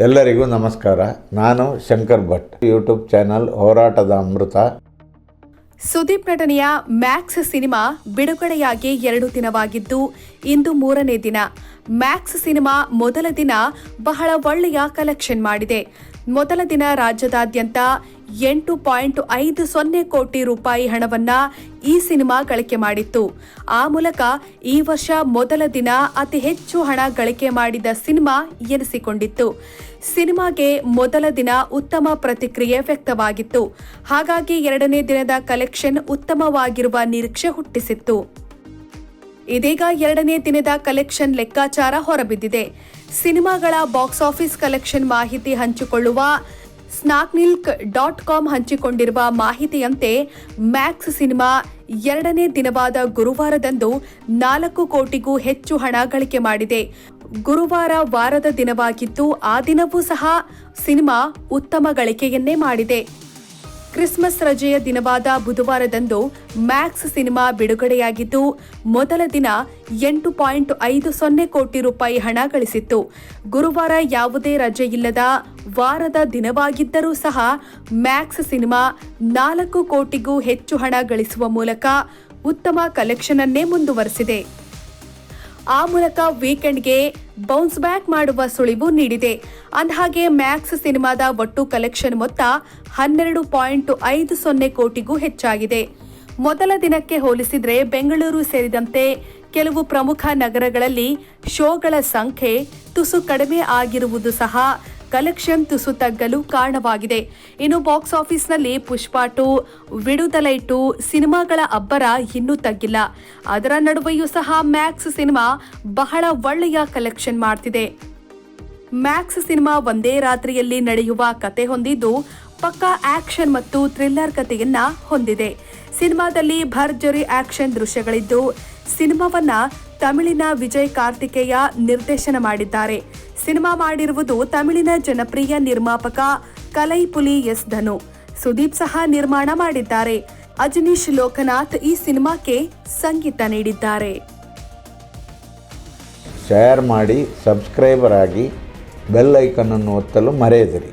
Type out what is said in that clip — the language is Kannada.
ಎಲ್ಲರಿಗೂ ನಮಸ್ಕಾರ. ನಾನು ಶಂಕರ್ ಭಟ್. ಯೂಟ್ಯೂಬ್ ಚಾನಲ್ ಹೋರಾಟದ ಅಮೃತ. ಸುದೀಪ್ ನಟನೆಯ ಮ್ಯಾಕ್ಸ್ ಸಿನಿಮಾ ಬಿಡುಗಡೆಯಾಗಿ ಎರಡು ದಿನವಾಗಿದ್ದು, ಇಂದು ಮೂರನೇ ದಿನ. ಮ್ಯಾಕ್ಸ್ ಸಿನಿಮಾ ಮೊದಲ ದಿನ ಬಹಳ ಒಳ್ಳೆಯ ಕಲೆಕ್ಷನ್ ಮಾಡಿದೆ. ಮೊದಲ ದಿನ ರಾಜ್ಯದಾದ್ಯಂತ ಎಂಟು ಪಾಯಿಂಟ್ ಐದು ಸೊನ್ನೆ ಕೋಟಿ ರೂಪಾಯಿ ಹಣವನ್ನ ಈ ಸಿನಿಮಾ ಗಳಿಕೆ ಮಾಡಿತ್ತು. ಆ ಮೂಲಕ ಈ ವರ್ಷ ಮೊದಲ ದಿನ ಅತಿ ಹೆಚ್ಚು ಹಣ ಗಳಿಕೆ ಮಾಡಿದ ಸಿನಿಮಾ ಎನಿಸಿಕೊಂಡಿತ್ತು. ಸಿನಿಮಾಗೆ ಮೊದಲ ದಿನ ಉತ್ತಮ ಪ್ರತಿಕ್ರಿಯೆ ವ್ಯಕ್ತವಾಗಿತ್ತು. ಹಾಗಾಗಿ ಎರಡನೇ ದಿನದ ಕಲೆಕ್ಷನ್ ಉತ್ತಮವಾಗಿರುವ ನಿರೀಕ್ಷೆ ಹುಟ್ಟಿಸಿತ್ತು. ಇದೀಗ ಎರಡನೇ ದಿನದ ಕಲೆಕ್ಷನ್ ಲೆಕ್ಕಾಚಾರ ಹೊರಬಿದ್ದಿದೆ. ಸಿನಿಮಾಗಳ ಬಾಕ್ಸ್ ಆಫೀಸ್ ಕಲೆಕ್ಷನ್ ಮಾಹಿತಿ ಹಂಚಿಕೊಳ್ಳುವ ಸ್ನಾಕ್ನಿಲ್ಕ್ ಡಾಟ್ ಕಾಮ್ ಹಂಚಿಕೊಂಡಿರುವ ಮಾಹಿತಿಯಂತೆ ಮ್ಯಾಕ್ಸ್ ಸಿನಿಮಾ ಎರಡನೇ ದಿನವಾದ ಗುರುವಾರದಂದು ನಾಲ್ಕು ಕೋಟಿಗೂ ಹೆಚ್ಚು ಹಣ ಗಳಿಕೆ ಮಾಡಿದೆ. ಗುರುವಾರ ವಾರದ ದಿನವಾಗಿದ್ದು, ಆ ದಿನವೂ ಸಹ ಸಿನಿಮಾ ಉತ್ತಮ ಗಳಿಕೆಯನ್ನೇ ಮಾಡಿದೆ. ಕ್ರಿಸ್ಮಸ್ ರಜೆಯ ದಿನವಾದ ಬುಧವಾರದಂದು ಮ್ಯಾಕ್ಸ್ ಸಿನಿಮಾ ಬಿಡುಗಡೆಯಾಗಿದ್ದು, ಮೊದಲ ದಿನ ಎಂಟು ಪಾಯಿಂಟ್ ಐದು ಸೊನ್ನೆ ಕೋಟಿ ರೂಪಾಯಿ ಹಣ ಗಳಿಸಿತ್ತು. ಗುರುವಾರ ಯಾವುದೇ ರಜೆ ಇಲ್ಲದ ವಾರದ ದಿನವಾಗಿದ್ದರೂ ಸಹ ಮ್ಯಾಕ್ಸ್ ಸಿನಿಮಾ ನಾಲ್ಕು ಕೋಟಿಗೂ ಹೆಚ್ಚು ಹಣ ಗಳಿಸುವ ಮೂಲಕ ಉತ್ತಮ ಕಲೆಕ್ಷನ್ ಅನ್ನೇ ಮುಂದುವರೆಸಿದೆ. ಆ ಮೂಲಕ ವೀಕೆಂಡ್ಗೆ ಬೌನ್ಸ್ ಬ್ಯಾಕ್ ಮಾಡುವ ಸುಳಿವು ನೀಡಿದೆ. ಅಂದಹಾಗೆ, ಮ್ಯಾಕ್ಸ್ ಸಿನಿಮಾದ ಒಟ್ಟು ಕಲೆಕ್ಷನ್ ಮೊತ್ತ ಹನ್ನೆರಡು ಪಾಯಿಂಟ್ ಐದು ಸೊನ್ನೆ ಕೋಟಿಗೂ ಹೆಚ್ಚಾಗಿದೆ. ಮೊದಲ ದಿನಕ್ಕೆ ಹೋಲಿಸಿದರೆ ಬೆಂಗಳೂರು ಸೇರಿದಂತೆ ಕೆಲವು ಪ್ರಮುಖ ನಗರಗಳಲ್ಲಿ ಶೋಗಳ ಸಂಖ್ಯೆ ತುಸು ಕಡಿಮೆ ಆಗಿರುವುದು ಸಹ ಕಲೆಕ್ಷನ್ ತುಸು ತಗ್ಗಲು ಕಾರಣವಾಗಿದೆ. ಇನ್ನು ಬಾಕ್ಸ್ ಆಫೀಸ್ನಲ್ಲಿ ಪುಷ್ಪ ಟು ಟು ಸಿನಿಮಾಗಳ ಅಬ್ಬರ ಇನ್ನೂ ತಗ್ಗಿಲ್ಲ. ಅದರ ನಡುವೆಯೂ ಸಹ ಮ್ಯಾಕ್ಸ್ ಸಿನಿಮಾ ಬಹಳ ಒಳ್ಳೆಯ ಕಲೆಕ್ಷನ್ ಮಾಡ್ತಿದೆ. ಮ್ಯಾಕ್ಸ್ ಸಿನಿಮಾ ಒಂದೇ ರಾತ್ರಿಯಲ್ಲಿ ನಡೆಯುವ ಕತೆ ಹೊಂದಿದ್ದು ಪಕ್ಕಾ ಆಕ್ಷನ್ ಮತ್ತು ಥ್ರಿಲ್ಲರ್ ಕಥೆಯನ್ನ ಹೊಂದಿದೆ. ಸಿನಿಮಾದಲ್ಲಿ ಭರ್ಜರಿ ಆಕ್ಷನ್ ದೃಶ್ಯಗಳಿದ್ದು, ಸಿನಿಮಾವನ್ನ ತಮಿಳಿನ ವಿಜಯ್ ಕಾರ್ತಿಕೇಯ ನಿರ್ದೇಶನ ಮಾಡಿದ್ದಾರೆ. ಸಿನಿಮಾ ಮಾಡಿರುವುದು ತಮಿಳಿನ ಜನಪ್ರಿಯ ನಿರ್ಮಾಪಕ ಕಲೈಪುಲಿ ಎಸ್ ಧನು. ಸುದೀಪ್ ಸಹ ನಿರ್ಮಾಣ ಮಾಡಿದ್ದಾರೆ. ಅಜನೀಶ್ ಲೋಕನಾಥ್ ಈ ಸಿನಿಮಾಕ್ಕೆ ಸಂಗೀತ ನೀಡಿದ್ದಾರೆ. ಶೇರ್ ಮಾಡಿ ಸಬ್ಸ್ಕ್ರೈಬರ್ ಆಗಿ ಬೆಲ್ ಅನ್ನು ಒತ್ತಲು ಮರೆಯದಿರಿ.